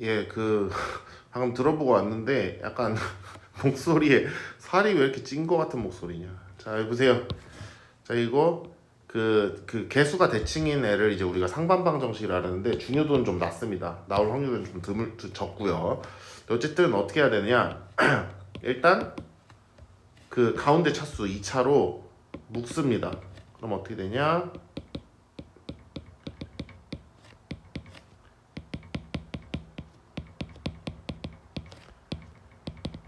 예, 그 방금 들어보고 왔는데 약간 목소리에 살이 왜 이렇게 찐 거 같은 목소리냐. 자, 여보세요. 자, 이거 그, 그 개수가 대칭인 애를 이제 우리가 상반방 정식이라 하는데 중요도는 좀 낮습니다. 나올 확률은 좀 드물 드- 적고요. 어쨌든 어떻게 해야 되느냐? 일단 그 가운데 차수 2차로 묶습니다. 그럼 어떻게 되냐?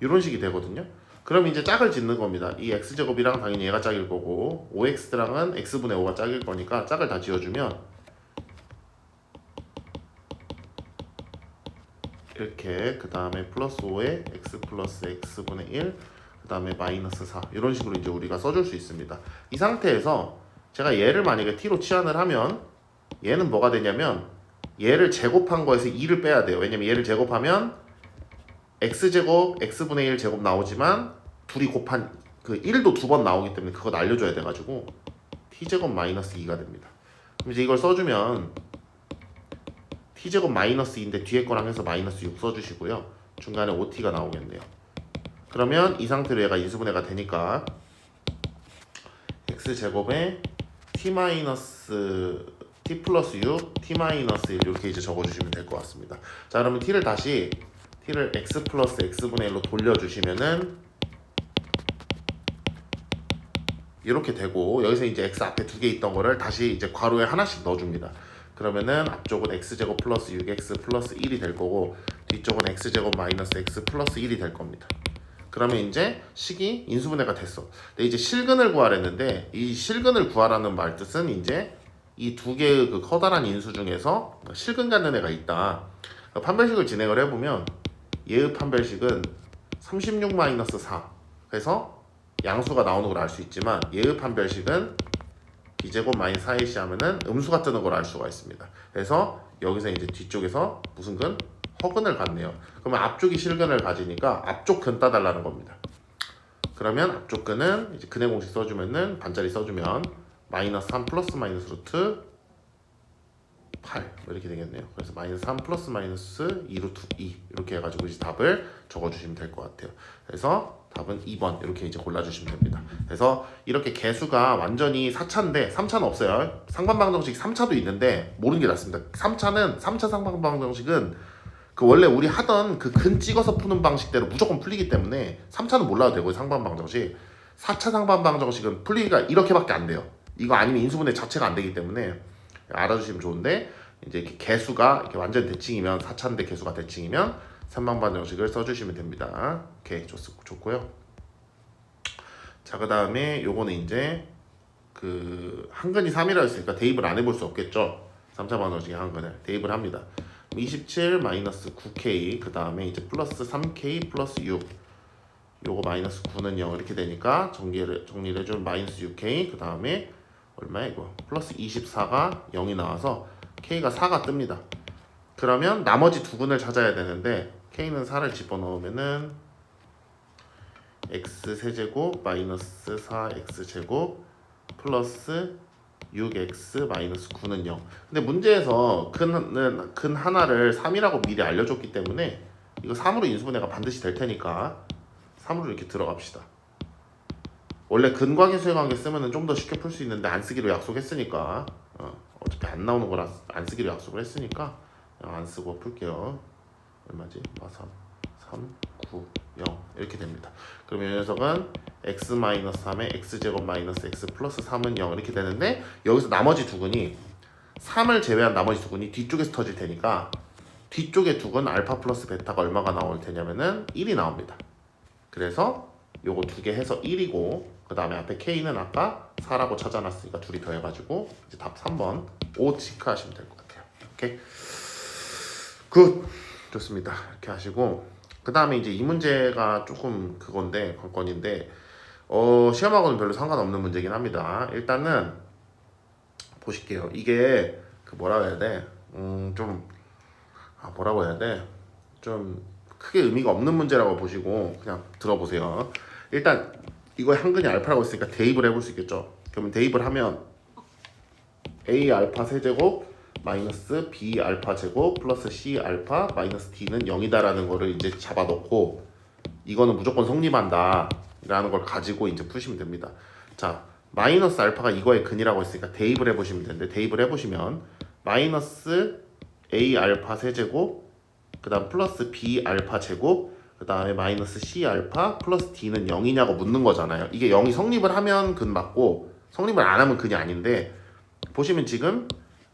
이런 식이 되거든요. 그럼 이제 짝을 짓는 겁니다. 이 x제곱이랑 당연히 얘가 짝일 거고 5x랑은 x분의 5가 짝일 거니까 짝을 다 지어주면 이렇게 그 다음에 플러스 5에 x 플러스 x분의 1 그 다음에 마이너스 4 이런 식으로 이제 우리가 써줄 수 있습니다. 이 상태에서 제가 얘를 만약에 t로 치환을 하면 얘는 뭐가 되냐면 얘를 제곱한 거에서 2를 빼야 돼요. 왜냐면 얘를 제곱하면 x제곱 x분의 1 제곱 나오지만 둘이 곱한 그 1도 두 번 나오기 때문에 그거 날려줘야 돼가지고 t제곱 마이너스 2가 됩니다. 그럼 이제 이걸 써주면 t제곱 마이너스 2인데 뒤에 거랑 해서 마이너스 6 써주시고요. 중간에 5t가 나오겠네요. 그러면 이 상태로 얘가 인수분해가 되니까 x제곱에 t 마이너스 t 플러스 6, t 마이너스 1 이렇게 이제 적어주시면 될 것 같습니다. 자 그러면 t를 다시 t를 x 플러스 x분의 1로 돌려주시면은 이렇게 되고 여기서 이제 x 앞에 두 개 있던 거를 다시 이제 괄호에 하나씩 넣어줍니다. 그러면은 앞쪽은 x제곱 플러스 6x 플러스 1이 될 거고 뒤쪽은 x제곱 마이너스 x 플러스 1이 될 겁니다. 그러면 이제 식이 인수분해가 됐어. 근데 이제 실근을 구하랬는데 이 실근을 구하라는 말 뜻은 이제 이 두 개의 그 커다란 인수 중에서 실근 갖는 애가 있다. 판별식을 진행을 해보면 얘의 판별식은 36 마이너스 4. 그래서 양수가 나오는 걸 알 수 있지만 얘의 판별식은 b제곱 마이너스 4ac 하면은 음수가 뜨는 걸 알 수가 있습니다. 그래서 여기서 이제 뒤쪽에서 무슨 근? 허근을 갖네요. 그러면 앞쪽이 실근을 가지니까 앞쪽 근 따달라는 겁니다. 그러면 앞쪽 근은 이제 근의 공식 써주면은 반짜리 써주면 마이너스 3 플러스 마이너스 루트 8뭐 이렇게 되겠네요. 그래서 마이너스 3 플러스 마이너스 2 루트 2 이렇게 해가지고 이제 답을 적어주시면 될 것 같아요. 그래서 답은 2번 이렇게 이제 골라주시면 됩니다. 그래서 이렇게 개수가 완전히 4차인데 3차는 없어요. 상반방정식 3차도 있는데 모르는 게 낫습니다. 3차는 3차 상반방정식은 그 원래 우리 하던 그 근 찍어서 푸는 방식대로 무조건 풀리기 때문에 3차는 몰라도 되고 상반방정식 4차 상반방정식은 풀리기가 이렇게밖에 안 돼요. 이거 아니면 인수분해 자체가 안 되기 때문에 알아주시면 좋은데 이제 이렇게 개수가 이렇게 완전 대칭이면 4차인데 개수가 대칭이면 삼방반정식을 써주시면 됩니다. 오케이 좋, 좋고요. 자 그 다음에 요거는 이제 그 한근이 3이라 했으니까 대입을 안 해볼 수 없겠죠. 3차 반정식의 한근을 대입을 합니다. 27 마이너스 9k 그 다음에 이제 플러스 3k 플러스 6 요거 마이너스 9는 0 이렇게 되니까 정리를 정리를 해주면 마이너스 6k 그 다음에 얼마야 이거 플러스 24가 0이 나와서 k가 4가 뜹니다. 그러면 나머지 두 근을 찾아야 되는데 k는 4를 집어넣으면은 x 세제곱 마이너스 4x 제곱 플러스 6x 마이너스 9는 0. 근데 문제에서 근은 근 하나를 3이라고 미리 알려줬기 때문에 이거 3으로 인수분해가 반드시 될 테니까 3으로 이렇게 들어갑시다. 원래 근광의 수의 쓰면은 좀 더 쉽게 풀 수 있는데 안 쓰기로 약속했으니까 어, 어차피 안 나오는 거라 안 쓰기로 약속을 했으니까 안 쓰고 풀게요. 얼마지? 아, 3, 3, 9, 0 이렇게 됩니다. 그러면 이 녀석은 x 마이너스 3에 x 제곱 마이너스 x 플러스 3은 0 이렇게 되는데 여기서 나머지 두 근이 3을 제외한 나머지 두 근이 뒤쪽에서 터질 테니까 뒤쪽에 두 근 알파 플러스 베타가 얼마가 나올 테냐면은 1이 나옵니다. 그래서 요거 두 개 해서 1이고 그 다음에 앞에 k는 아까 4라고 찾아놨으니까 둘이 더해가지고 이제 답 3번 5 체크하시면 될 것 같아요. 오케이 굿 좋습니다. 이렇게 하시고 그 다음에 이제 이 문제가 조금 그건데 관건인데 어 시험하고는 별로 상관없는 문제긴 합니다. 일단은 보실게요. 이게 그 뭐라 해야 돼? 음 좀 아, 뭐라고 해야 돼? 좀 크게 의미가 없는 문제라고 보시고 그냥 들어보세요. 일단 이거 한근이 알파라고 했으니까 대입을 해볼 수 있겠죠. 그러면 대입을 하면 a 알파 세제곱 마이너스 b 알파 제곱 플러스 c 알파 마이너스 d는 0이다라는 거를 이제 잡아놓고 이거는 무조건 성립한다 라는 걸 가지고 이제 푸시면 됩니다. 자 마이너스 알파가 이거의 근이라고 했으니까 대입을 해보시면 되는데 대입을 해보시면 마이너스 a 알파 세제곱 그 다음 플러스 b 알파 제곱 그 다음에 마이너스 c 알파 플러스 d는 0이냐고 묻는 거잖아요. 이게 0이 성립을 하면 근 맞고 성립을 안 하면 근이 아닌데 보시면 지금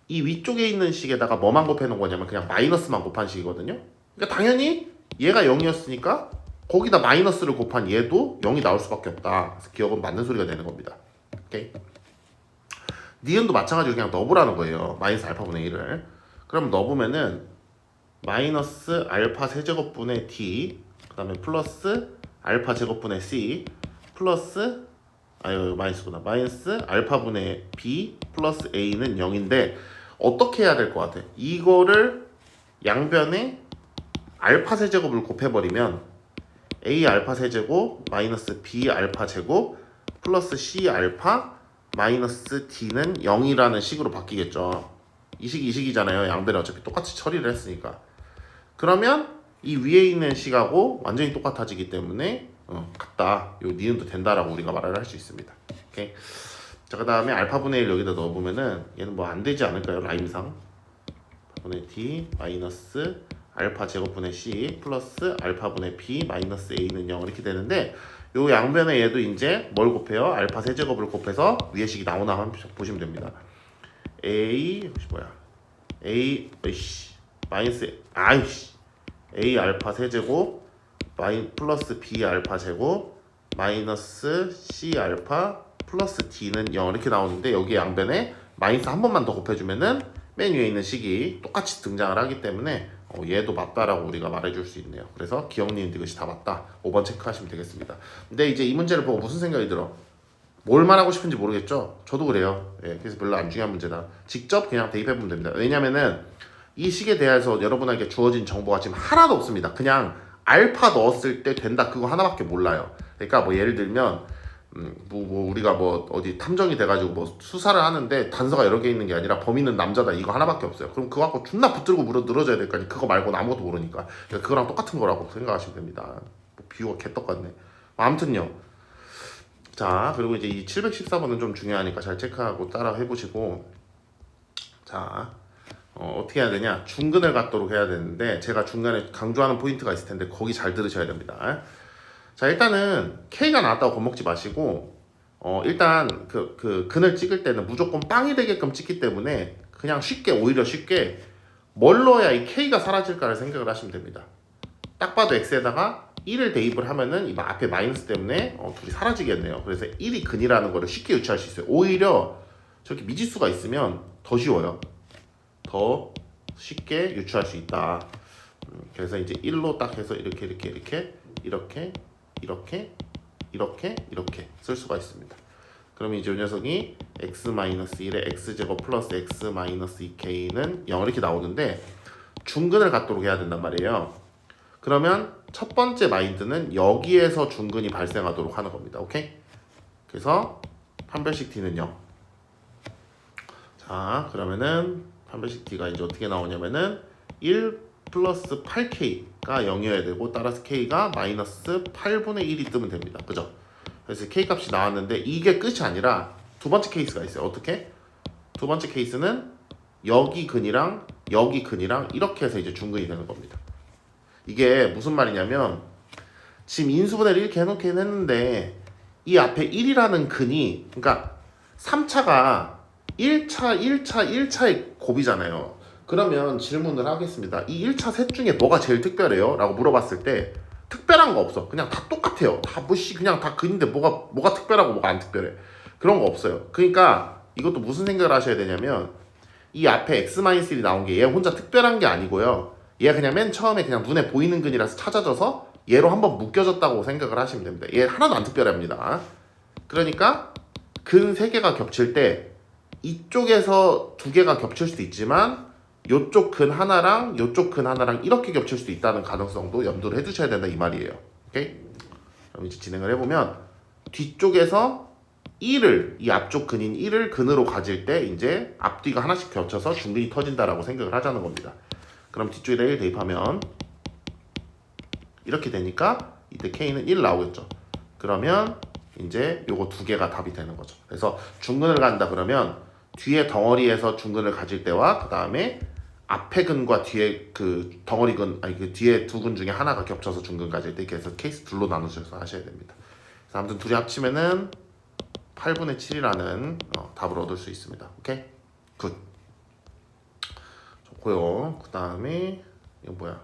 이 위쪽에 있는 식에다가 뭐만 곱해 놓은 거냐면 그냥 마이너스만 곱한 식이거든요. 그러니까 당연히 얘가 0이었으니까 거기다 마이너스를 곱한 얘도 0이 나올 수밖에 없다. 그래서 기억은 맞는 소리가 되는 겁니다. 오케이. 니은도 마찬가지로 그냥 넣어보라는 거예요. 마이너스 알파분의 1을. 그럼 넣어보면은 마이너스 알파 세제곱분의 d 그 다음에 플러스 알파 제곱분의 c 플러스 아유 마이너스구나 마이너스 알파분의 b 플러스 a는 0인데 어떻게 해야 될 것 같아? 이거를 양변에 알파 세제곱을 곱해버리면 a 알파 세제곱 마이너스 b 알파 제곱 플러스 c 알파 마이너스 d는 0이라는 식으로 바뀌겠죠. 이 식이 이 식이잖아요. 양변에 어차피 똑같이 처리를 했으니까. 그러면 이 위에 있는 식하고 완전히 똑같아지기 때문에 어, 같다. 요 니은도 된다라고 우리가 말을 할 수 있습니다. 오케이. 자, 그 다음에 알파분의 1 여기다 넣어 보면은 얘는 뭐 안 되지 않을까요? 라임상. 분의 d 마이너스 알파 제곱분의 c 플러스 알파분의 b 마이너스 a는 0 이렇게 되는데 요 양변에 얘도 이제 뭘 곱해요? 알파 세제곱을 곱해서 위에 식이 나오나 한번 보시면 됩니다. a 혹시 뭐야? a 으이씨 마이너스 아이씨 a 알파 세제곱 마이 플러스 b 알파 제곱 마이너스 c 알파 플러스 d는 0 이렇게 나오는데 여기 양변에 마이너스 한 번만 더 곱해주면은 맨 위에 있는 식이 똑같이 등장을 하기 때문에 어, 얘도 맞다라고 우리가 말해줄 수 있네요. 그래서 기억니은 이것이 다 맞다. 5번 체크하시면 되겠습니다. 근데 이제 이 문제를 보고 무슨 생각이 들어? 뭘 말하고 싶은지 모르겠죠? 저도 그래요. 예, 그래서 별로 안 중요한 문제다. 직접 그냥 대입해보면 됩니다. 왜냐면은 이 식에 대해서 여러분에게 주어진 정보가 지금 하나도 없습니다. 그냥 알파 넣었을 때 된다 그거 하나밖에 몰라요. 그러니까 뭐 예를 들면 음, 뭐, 뭐 우리가 뭐 어디 탐정이 돼가지고 뭐 수사를 하는데 단서가 여러 개 있는 게 아니라 범인은 남자다 이거 하나밖에 없어요. 그럼 그거 갖고 존나 붙들고 물어 늘어져야 될 거 아니 그거 말고는 아무것도 모르니까 그러니까 그거랑 똑같은 거라고 생각하시면 됩니다. 뭐 비유가 개떡 같네. 아무튼요. 자 그리고 이제 이 714번은 좀 중요하니까 잘 체크하고 따라 해보시고 자 어, 어떻게 해야 되냐 중근을 갖도록 해야 되는데 제가 중간에 강조하는 포인트가 있을 텐데 거기 잘 들으셔야 됩니다. 자 일단은 K가 나왔다고 겁먹지 마시고 어 일단 그, 그 근을 찍을 때는 무조건 빵이 되게끔 찍기 때문에 그냥 쉽게 오히려 쉽게 뭘 넣어야 이 K가 사라질까를 생각을 하시면 됩니다. 딱 봐도 X에다가 1을 대입을 하면은 이 앞에 마이너스 때문에 어, 둘이 사라지겠네요. 그래서 1이 근이라는 거를 쉽게 유추할 수 있어요. 오히려 저렇게 미지수가 있으면 더 쉬워요. 더 쉽게 유추할 수 있다. 음, 그래서 이제 1로 딱 해서 이렇게 이렇게 이렇게 이렇게 이렇게 이렇게 이렇게 쓸 수가 있습니다. 그럼 이제 이 녀석이 x-1의 x제곱 플러스 x-2k는 0 이렇게 나오는데 중근을 갖도록 해야 된단 말이에요. 그러면 첫 번째 마인드는 여기에서 중근이 발생하도록 하는 겁니다. 오케이? 그래서 판별식 t는 0. 자, 그러면은 판별식 t가 이제 어떻게 나오냐면은 1 플러스 8k가 0이어야 되고 따라서 k가 마이너스 8분의 1이 뜨면 됩니다. 그죠? 그래서 k 값이 나왔는데 이게 끝이 아니라 두 번째 케이스가 있어요. 어떻게? 두 번째 케이스는 여기 근이랑 여기 근이랑 이렇게 해서 이제 중근이 되는 겁니다. 이게 무슨 말이냐면 지금 인수분해를 이렇게 해놓긴 했는데 이 앞에 1이라는 근이 그러니까 3차가 1차, 1차, 1차의 곱이잖아요. 그러면 질문을 하겠습니다. 이 1차 셋 중에 뭐가 제일 특별해요? 라고 물어봤을 때 특별한 거 없어. 그냥 다 똑같아요. 다 무시 그냥 다 근인데 뭐가 뭐가 특별하고 뭐가 안 특별해. 그런 거 없어요. 그러니까 이것도 무슨 생각을 하셔야 되냐면 이 앞에 x-1이 나온 게 얘 혼자 특별한 게 아니고요. 얘가 그냥 맨 처음에 그냥 눈에 보이는 근이라서 찾아져서 얘로 한번 묶여졌다고 생각을 하시면 됩니다. 얘 하나도 안 특별합니다. 그러니까 근 세 개가 겹칠 때 이쪽에서 두 개가 겹칠 수도 있지만 요쪽 근 하나랑 요쪽 근 하나랑 이렇게 겹칠 수도 있다는 가능성도 염두를 해두셔야 된다 이 말이에요. 오케이? 그럼 이제 진행을 해보면 뒤쪽에서 1을 이 앞쪽 근인 1을 근으로 가질 때 이제 앞뒤가 하나씩 겹쳐서 중근이 터진다라고 생각을 하자는 겁니다. 그럼 뒤쪽에다 1 대입하면 이렇게 되니까 이때 K는 1 나오겠죠. 그러면 이제 요거 두 개가 답이 되는 거죠. 그래서 중근을 간다 그러면 뒤에 덩어리에서 중근을 가질 때와 그 다음에 앞에 근과 뒤에 그 덩어리 근 아니 그 뒤에 두 근 중에 하나가 겹쳐서 중근 가질 때 해서 케이스 둘로 나누셔서 하셔야 됩니다. 그래서 아무튼 둘이 합치면은 8분의 7이라는 어, 답을 얻을 수 있습니다. 오케이? 굿. 좋고요. 그 다음에 이거 뭐야?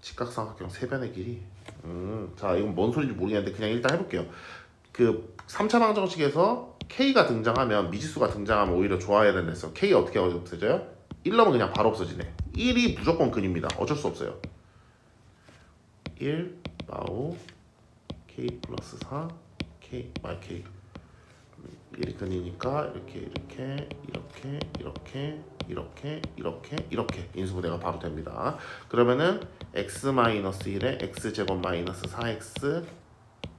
직각삼각형 세변의 길이. 음, 자 이건 뭔 소리인지 모르겠는데 그냥 일단 해볼게요. 그 3차 방정식에서 K가 등장하면 미지수가 등장하면 오히려 좋아야 되는 데서 K 어떻게 없어져요? 1 넣으면 그냥 바로 없어지네. 1이 무조건 근입니다. 어쩔 수 없어요. 1 마오 K 플러스 4 K 마이 K 1이 근이니까 이렇게 이렇게 이렇게 이렇게 이렇게 이렇게 이렇게 인수분해가 바로 됩니다. 그러면은 x 마이너스 1에 x 제곱 마이너스 4x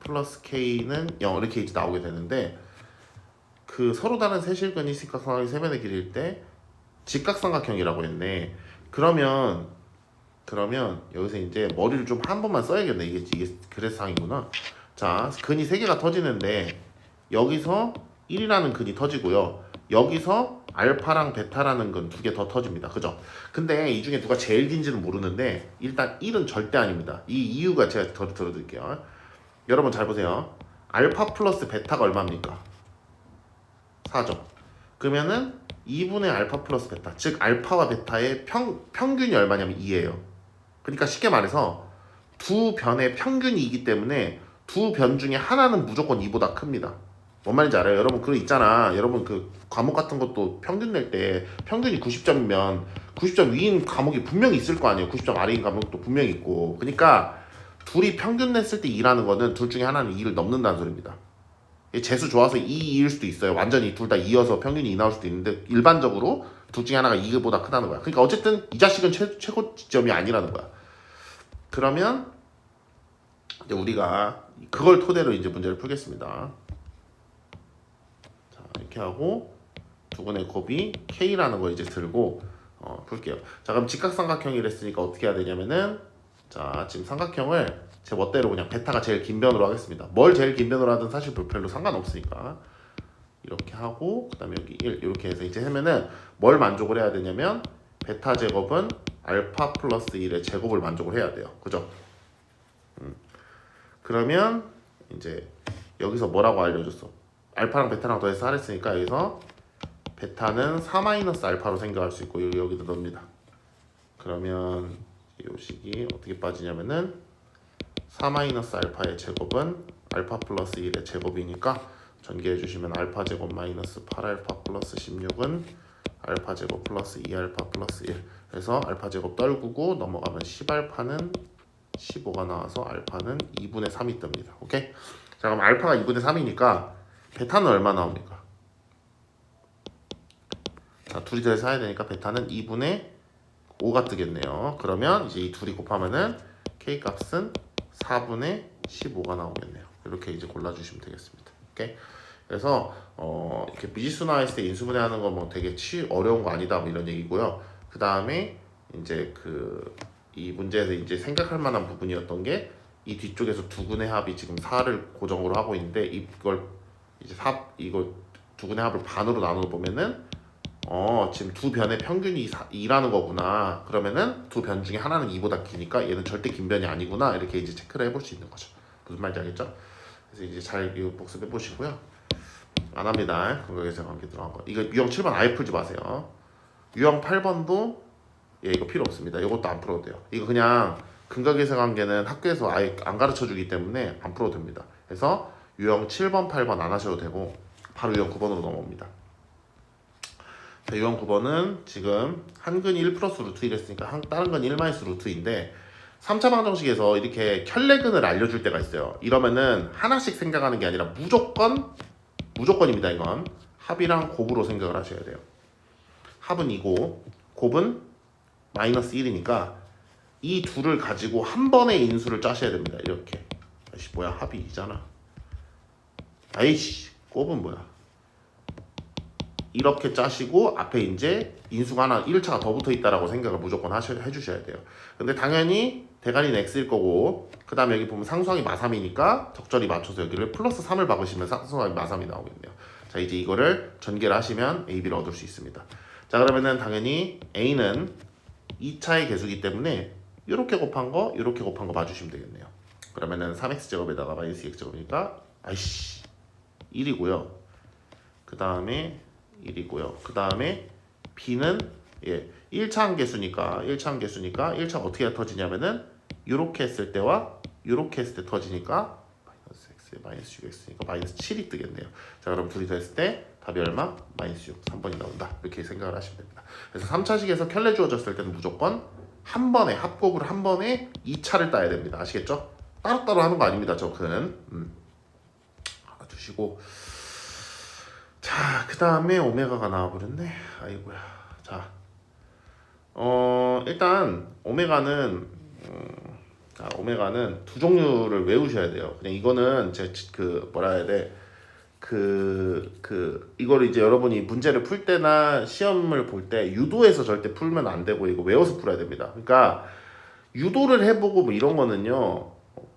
플러스 k는 0 이렇게 이제 나오게 되는데 그 서로 다른 세실근이 직각삼각형이 세변의 길일 때 직각삼각형이라고 했네. 그러면 그러면 여기서 이제 머리를 좀 한 번만 써야겠네. 이게 이게 그래상이구나. 자, 근이 세 개가 터지는데 여기서 1이라는 근이 터지고요. 여기서 알파랑 베타라는 근두개 더 터집니다. 그죠? 근데 이 중에 누가 제일 긴지는 모르는데 일단 1은 절대 아닙니다. 이 이유가 제가 더 들어드릴게요. 여러분 잘 보세요. 알파 플러스 베타가 얼마입니까? 4죠. 그러면은 2분의 알파 플러스 베타, 즉 알파와 베타의 평, 평균이 얼마냐면 2예요. 그러니까 쉽게 말해서 두 변의 평균이기 때문에 두 변 중에 하나는 무조건 2보다 큽니다. 뭔 말인지 알아요? 여러분 그거 있잖아. 여러분 그 과목 같은 것도 평균 낼 때 평균이 90점이면 90점 위인 과목이 분명히 있을 거 아니에요. 90점 아래인 과목도 분명히 있고. 그러니까 둘이 평균 냈을 때 2라는 거는 둘 중에 하나는 2를 넘는다는 소리입니다. 재수 좋아서 2, 2일 수도 있어요. 완전히 둘 다 2여서 평균이 2 나올 수도 있는데 일반적으로 둘 중에 하나가 2보다 크다는 거야. 그러니까 어쨌든 이 자식은 최, 최고 지점이 아니라는 거야. 그러면 이제 우리가 그걸 토대로 이제 문제를 풀겠습니다. 자 이렇게 하고 두근의 곱이 K라는 걸 이제 들고 어, 풀게요. 자 그럼 직각삼각형이랬으니까 어떻게 해야 되냐면은 자 지금 삼각형을 제 멋대로 그냥 베타가 제일 긴 변으로 하겠습니다. 뭘 제일 긴 변으로 하든 사실 별로 상관없으니까 이렇게 하고 그 다음에 여기 1 이렇게 해서 이제 하면은 뭘 만족을 해야 되냐면 베타 제곱은 알파 플러스 1의 제곱을 만족을 해야 돼요. 그죠? 음. 그러면 이제 여기서 뭐라고 알려줬어? 알파랑 베타랑 더해서 4 했으니까 여기서 베타는 4 마이너스 알파로 생각할 수 있고 여기 여기다 넣습니다. 그러면 이 식이 어떻게 빠지냐면은 4 마이너스 알파의 제곱은 알파 플러스 1의 제곱이니까 전개해 주시면 알파 제곱 마이너스 8알파 플러스 16은 알파 제곱 플러스 2알파 플러스 1 그래서 알파 제곱 떨구고 넘어가면 10알파는 15가 나와서 알파는 2분의 3이 뜹니다. 오케이? 자 그럼 알파가 2분의 3이니까 베타는 얼마 나옵니까? 자 둘이 더해서 해야 되니까 베타는 2분의 5가 뜨겠네요. 그러면 이제 이 둘이 곱하면은 k 값은 4분의 15가 나오겠네요. 이렇게 이제 골라주시면 되겠습니다. 오케이? 그래서 어 이렇게 미지수나 했을 때 인수분해하는 거뭐 되게 치 어려운 거 아니다 뭐 이런 얘기고요. 그 다음에 이제 그 이 문제에서 이제 생각할 만한 부분이었던 게 이 뒤쪽에서 두 근의 합이 지금 4를 고정으로 하고 있는데 이걸 이제 4 이거 두 근의 합을 반으로 나눠 보면은 어 지금 두 변의 평균이 2라는 거구나. 그러면은 두 변 중에 하나는 2보다 기니까 얘는 절대 긴 변이 아니구나. 이렇게 이제 체크를 해볼 수 있는 거죠. 무슨 말인지 알겠죠? 그래서 이제 잘 복습해 보시고요. 안 합니다. 근각에서 관계 들어간 거. 이거 유형 7번 아예 풀지 마세요. 유형 8번도 예 이거 필요 없습니다. 이것도 안 풀어도 돼요. 이거 그냥 근각에서 관계는 학교에서 아예 안 가르쳐 주기 때문에 안 풀어도 됩니다. 그래서 유형 7번 8번 안 하셔도 되고 바로 유형 9번으로 넘어옵니다 자, 유형 9번은 지금 한 근이 1 플러스 루트 1 했으니까 한, 다른 건 1 마이너스 루트인데 3차 방정식에서 이렇게 켤레근을 알려줄 때가 있어요. 이러면은 하나씩 생각하는 게 아니라 무조건 무조건입니다. 이건 합이랑 곱으로 생각을 하셔야 돼요. 합은 2고 곱은 마이너스 1이니까 이 둘을 가지고 한 번의 인수를 짜셔야 됩니다. 이렇게. 아씨 뭐야 합이 2잖아. 아이씨 곱은 뭐야 이렇게 짜시고 앞에 이제 인수가 하나 1차가 더 붙어 있다라고 생각을 무조건 하셔, 해주셔야 돼요. 근데 당연히 대가리는 x일 거고 그 다음에 여기 보면 상수항이 마삼이니까 적절히 맞춰서 여기를 플러스 3을 박으시면 상수항이 마삼이 나오겠네요. 자 이제 이거를 전개를 하시면 a, b를 얻을 수 있습니다. 자 그러면은 당연히 a는 2차의 개수기 때문에 이렇게 곱한 거 이렇게 곱한 거 봐주시면 되겠네요. 그러면은 3x제곱에다가 마이너스 2x제곱이니까 아이씨 1이고요. 그 다음에 1이고요. 그 다음에 b는 예 1차 한개수니까 1차 한개수니까 1차가 어떻게 터지냐면은 이렇게 했을 때와 이렇게 했을 때 터지니까 마이너스 x 마이너스 6x니까 마이너스 7이 뜨겠네요. 자 그럼 둘이 더했을 때 답이 얼마? 마이너스 6 3번이 나온다. 이렇게 생각을 하시면 됩니다. 그래서 3차식에서 켤레 주어졌을 때는 무조건 한 번에 합곡을 한 번에 2차를 따야 됩니다. 아시겠죠? 따로따로 하는 거 아닙니다 저는. 음. 알아두시고 자, 그 다음에 오메가가 나와버렸네. 아이고야. 자, 어, 일단, 오메가는, 음, 자, 오메가는 두 종류를 외우셔야 돼요. 그냥 이거는 제, 그, 뭐라 해야 돼. 그, 그, 이거를 이제 여러분이 문제를 풀 때나 시험을 볼 때 유도해서 절대 풀면 안 되고 이거 외워서 풀어야 됩니다. 그러니까, 유도를 해보고 뭐 이런 거는요,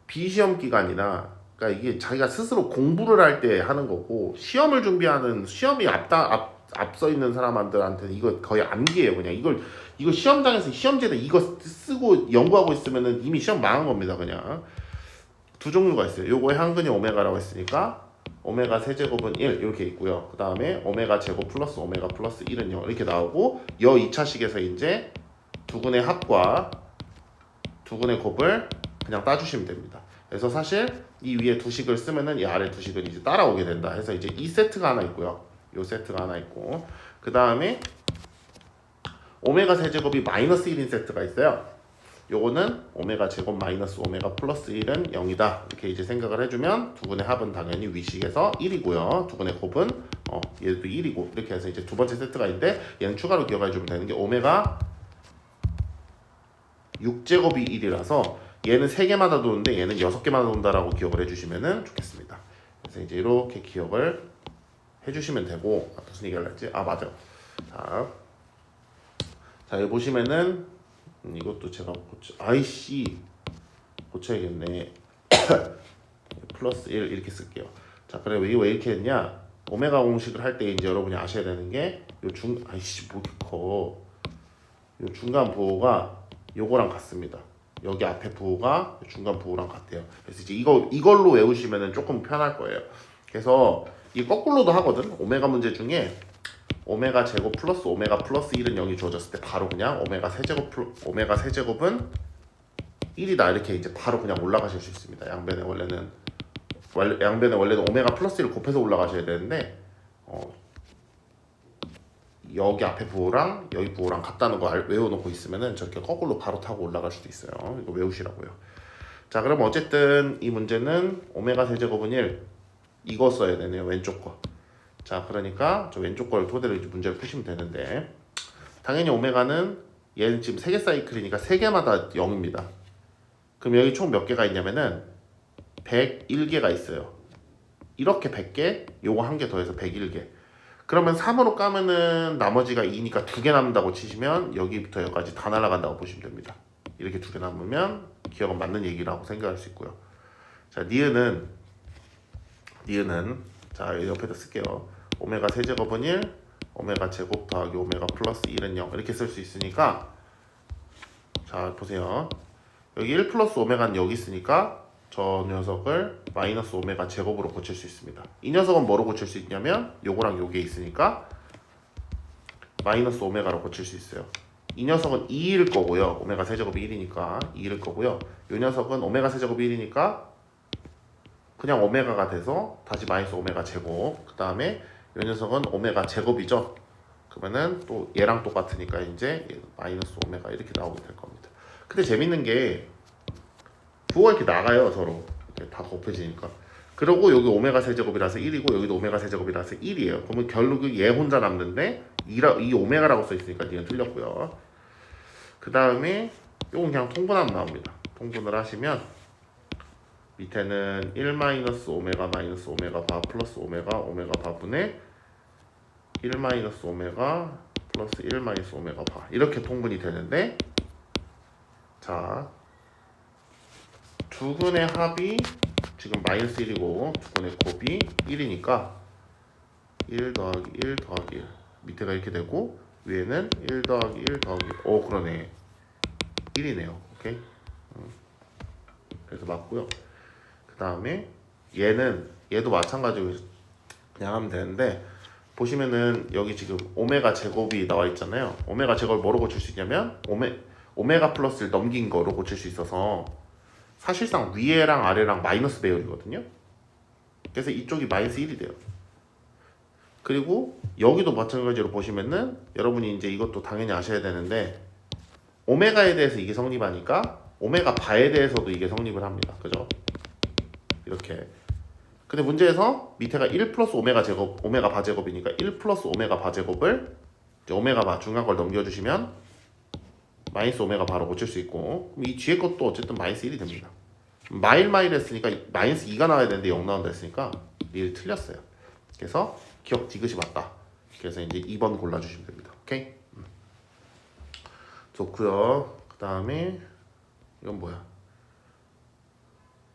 비시험 기간이나 그러니까 이게 자기가 스스로 공부를 할 때 하는 거고 시험을 준비하는 시험이 앞다 앞 앞서 있는 사람들한테는 이거 거의 암기예요 그냥. 이걸 이거 시험장에서 시험지에다 이거 쓰고 연구하고 있으면은 이미 시험 망한 겁니다 그냥. 두 종류가 있어요. 요거에 한근이 오메가라고 했으니까 오메가 세제곱은 1 이렇게 있고요. 그 다음에 오메가 제곱 플러스 오메가 플러스 1은 0 이렇게 나오고 여 2차식에서 이제 두근의 합과 두근의 곱을 그냥 따주시면 됩니다. 그래서 사실 이 위에 두 식을 쓰면은 이 아래 두 식은 이제 따라오게 된다 해서 이제 이 세트가 하나 있고요. 요 세트가 하나 있고 그 다음에 오메가 세제곱이 마이너스 1인 세트가 있어요. 요거는 오메가 제곱 마이너스 오메가 플러스 1은 0이다 이렇게 이제 생각을 해주면 두 분의 합은 당연히 위식에서 1이고요. 두 분의 곱은 어 얘도 1이고 이렇게 해서 이제 두 번째 세트가 있는데 얘는 추가로 기억해 주면 되는 게 오메가 6제곱이 1이라서 얘는 3개마다 도는데 얘는 6개마다 돈다라고 기억을 해주시면 좋겠습니다. 그래서 이제 이렇게 기억을 해주시면 되고 아, 무슨 얘기를 했지? 아 맞아. 자, 자 여기 보시면은 음, 이것도 제가 고쳐 아이씨 고쳐야겠네. 플러스 1 이렇게 쓸게요. 자 그래 이거 왜 이렇게 했냐? 오메가 공식을 할 때 이제 여러분이 아셔야 되는 게 요 중 아이씨 뭐 이렇게 커. 요 중간 부호가 요거랑 같습니다. 여기 앞에 부호가 중간 부호랑 같아요. 그래서 이제 이거 이걸로 외우시면은 조금 편할 거예요. 그래서 이 거꾸로도 하거든. 오메가 문제 중에 오메가 제곱 플러스 오메가 플러스 1은 0이 주어졌을 때 바로 그냥 오메가 세제곱 플 오메가 세제곱은 1이다 이렇게 이제 바로 그냥 올라가실 수 있습니다. 양변에 원래는 원래 양변에 원래는 오메가 플러스 1을 곱해서 올라가셔야 되는데 어, 여기 앞에 부호랑 여기 부호랑 같다는 거 알- 외워놓고 있으면은 저렇게 거꾸로 바로 타고 올라갈 수도 있어요. 이거 외우시라고요. 자, 그럼 어쨌든 이 문제는 오메가 세제곱은 1 이거 써야 되네요. 왼쪽 거. 자, 그러니까 저 왼쪽 걸 토대로 이제 문제를 푸시면 되는데 당연히 오메가는 얘는 지금 3개 사이클이니까 3개마다 0입니다. 그럼 여기 총 몇 개가 있냐면은 101개가 있어요. 이렇게 100개, 요거 한 개 더해서 101개. 그러면 3으로 까면은 나머지가 2니까 두 개 남는다고 치시면 여기부터 여기까지 다 날아간다고 보시면 됩니다. 이렇게 두 개 남으면 기억은 맞는 얘기라고 생각할 수 있고요. 자, 니은은 니은은 자 옆에다 쓸게요. 오메가 세제곱은 1, 오메가 제곱 더하기 오메가 플러스 1은 0 이렇게 쓸 수 있으니까 자 보세요. 여기 1 플러스 오메가는 여기 있으니까 저 녀석을 마이너스 오메가 제곱으로 고칠 수 있습니다. 이 녀석은 뭐로 고칠 수 있냐면 요거랑 요게 있으니까 마이너스 오메가로 고칠 수 있어요. 이 녀석은 2일 거고요. 오메가 세제곱이 1이니까 2일 거고요. 이 녀석은 오메가 세제곱이 1이니까 그냥 오메가가 돼서 다시 마이너스 오메가 제곱. 그 다음에 이 녀석은 오메가 제곱이죠. 그러면은 또 얘랑 똑같으니까 이제 얘 마이너스 오메가 이렇게 나오게 될 겁니다. 근데 재밌는 게 부호가 이렇게 나가요 서로 이렇게 다 곱해지니까. 그리고 여기 오메가 세제곱이라서 1이고 여기도 오메가 세제곱이라서 1이에요. 그러면 결국 얘 혼자 남는데 이라, 이 오메가라고 써 있으니까 이건 틀렸고요. 그 다음에 이건 그냥 통분하면 나옵니다. 통분을 하시면 밑에는 1 마이너스 오메가 마이너스 오메가 바 플러스 오메가 오메가 바분의 1 마이너스 오메가 플러스 1 마이너스 오메가 바 이렇게 통분이 되는데 자 두 근의 합이 지금 마이너스 1이고 두 근의 곱이 1이니까 1 더하기 1 더하기 1 밑에가 이렇게 되고 위에는 1 더하기 1 더하기 1. 오 그러네. 1이네요. 오케이? 음. 그래서 맞고요. 그 다음에 얘는 얘도 마찬가지로 그냥 하면 되는데 보시면은 여기 지금 오메가 제곱이 나와 있잖아요. 오메가 제곱을 뭐로 고칠 수 있냐면 오메, 오메가 플러스를 넘긴 거로 고칠 수 있어서 사실상 위에랑 아래랑 마이너스 배열이거든요 그래서 이쪽이 마이너스 1이 돼요 그리고 여기도 마찬가지로 보시면은 여러분이 이제 이것도 당연히 아셔야 되는데 오메가에 대해서 이게 성립하니까 오메가 바에 대해서도 이게 성립을 합니다. 그죠? 이렇게. 근데 문제에서 밑에가 1 플러스 오메가 제곱, 오메가 바 제곱이니까 1 플러스 오메가 바 제곱을 오메가 바 중간 걸 넘겨주시면 마이너스 오메가 바로 고칠 수 있고 이 뒤에 것도 어쨌든 마이너스 1이 됩니다. 마일 마일 했으니까 마이너스 2가 나와야 되는데 0 나온다 했으니까 일이 틀렸어요. 그래서 기억 디귿이 맞다. 그래서 이제 2번 골라주시면 됩니다. 오케이? 음. 좋고요. 그 다음에 이건 뭐야?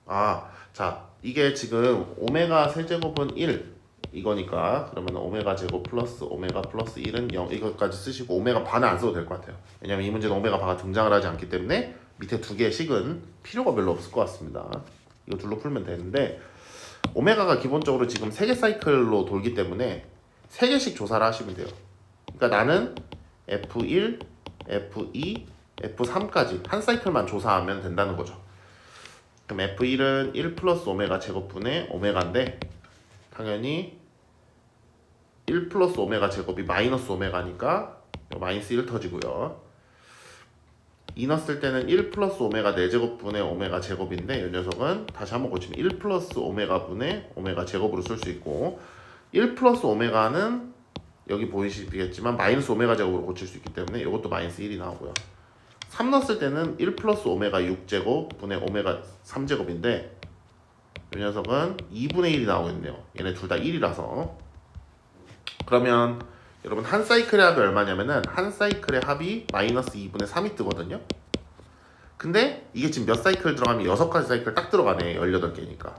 아, 자 이게 지금 오메가 세제곱은 1 이거니까 그러면 오메가 제곱 플러스 오메가 플러스 1은 0 이것까지 쓰시고 오메가 반은 안 써도 될 것 같아요. 왜냐면 이 문제는 오메가 바가 등장을 하지 않기 때문에 밑에 두 개의 식은 필요가 별로 없을 것 같습니다. 이거 둘로 풀면 되는데 오메가가 기본적으로 지금 세 개 사이클로 돌기 때문에 세 개씩 조사를 하시면 돼요. 그러니까 나는 F1, F2, F3까지 한 사이클만 조사하면 된다는 거죠. 그럼 F1은 1 플러스 오메가 제곱분의 오메가인데 당연히 1 플러스 오메가 제곱이 마이너스 오메가니까 마이너스 1 터지고요. 2 넣었을 때는 1 플러스 오메가 4제곱분의 오메가 제곱인데 이 녀석은 다시 한번 고치면 1 플러스 오메가 분의 오메가 제곱으로 쓸 수 있고 1 플러스 오메가는 여기 보이시겠지만 마이너스 오메가 제곱으로 고칠 수 있기 때문에 이것도 마이너스 1이 나오고요. 3 넣었을 때는 1 플러스 오메가 6제곱 분의 오메가 3제곱인데 이 녀석은 2분의 1이 나오겠네요. 얘네 둘 다 1이라서 그러면 여러분 한 사이클의 합이 얼마냐면은 한 사이클의 합이 마이너스 2분의 3이 뜨거든요. 근데 이게 지금 몇 사이클 들어가면 6가지 사이클 딱 들어가네. 18개니까.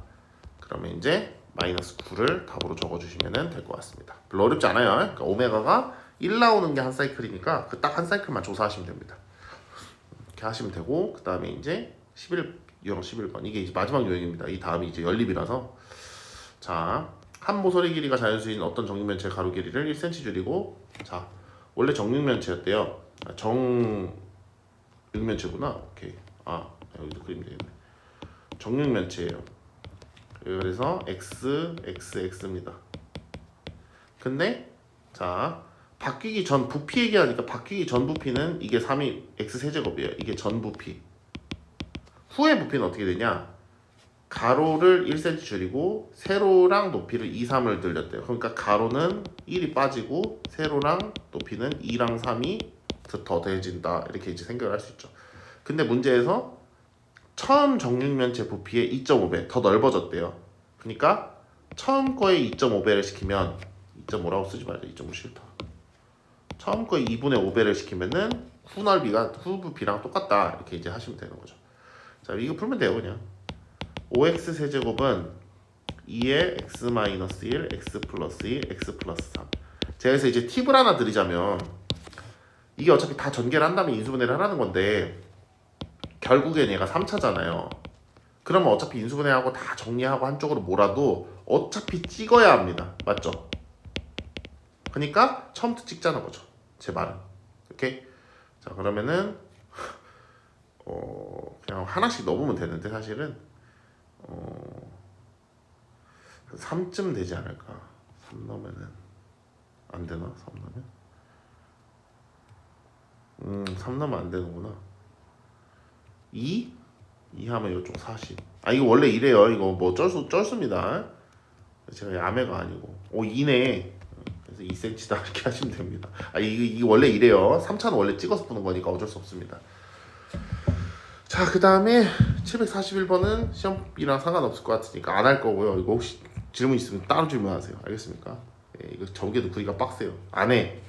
그러면 이제 마이너스 9를 답으로 적어주시면 될 것 같습니다. 별로 어렵지 않아요. 그러니까 오메가가 1 나오는 게 한 사이클이니까 그 딱 한 사이클만 조사하시면 됩니다. 이렇게 하시면 되고 그 다음에 이제 11 유형 11번 이게 이제 마지막 유형입니다. 이 다음이 이제 연립이라서 자 한 모서리 길이가 자연수인 어떤 정육면체 가로 길이를 1cm 줄이고 자 원래 정육면체였대요. 아, 정육면체구나. 오케이. 아 여기도 그림 되겠네. 정육면체예요. 그래서 x x x입니다. 근데 자 바뀌기 전 부피 얘기하니까 바뀌기 전 부피는 이게 3이 x 세제곱이에요. 이게 전 부피. 후의 부피는 어떻게 되냐? 가로를 1cm 줄이고 세로랑 높이를 2, 3을 늘렸대요. 그러니까 가로는 1이 빠지고 세로랑 높이는 2랑 3이 더 더해진다. 이렇게 이제 생각을 할 수 있죠. 근데 문제에서 처음 정육면체 부피의 2.5배 더 넓어졌대요. 그러니까 처음 거에 2.5배를 시키면 2.5라고 쓰지 말자. 2.5 싫다. 처음 거에 2분의 5배를 시키면은 후 넓이가 후 부피랑 똑같다. 이렇게 이제 하시면 되는 거죠. 자, 이거 풀면 돼요, 그냥. 5x 세제곱은 2의 x 마이너스 1, x 플러스 1, x 플러스 3. 제가 그래서 이제 팁을 하나 드리자면 이게 어차피 다 전개를 한 다음에 인수분해를 하라는 건데 결국엔 얘가 3차잖아요. 그러면 어차피 인수분해하고 다 정리하고 한쪽으로 몰아도 어차피 찍어야 합니다. 맞죠? 그러니까 처음부터 찍자는 거죠. 제 말은. 오케이? 자, 그러면은 어, 그냥 하나씩 넣으면 되는데 사실은 어, 3쯤 되지 않을까? 3 넣으면은 안 되나? 3 넣으면? 음, 3 넣으면 안 되는구나. 2? 2 하면 이쪽 40. 아, 이거 원래 이래요. 이거 뭐 쩔수, 쩔습니다. 제가 야매가 아니고. 오, 2네. 그래서 2cm다. 이렇게 하시면 됩니다. 아, 이게, 이게 원래 이래요. 3차는 원래 찍어서 푸는 거니까 어쩔 수 없습니다. 자, 그 다음에 741번은 시험이랑 상관없을 것 같으니까 안 할 거고요. 이거 혹시 질문 있으면 따로 질문하세요. 알겠습니까? 예, 이거 전개도 구기가 빡세요. 안 해.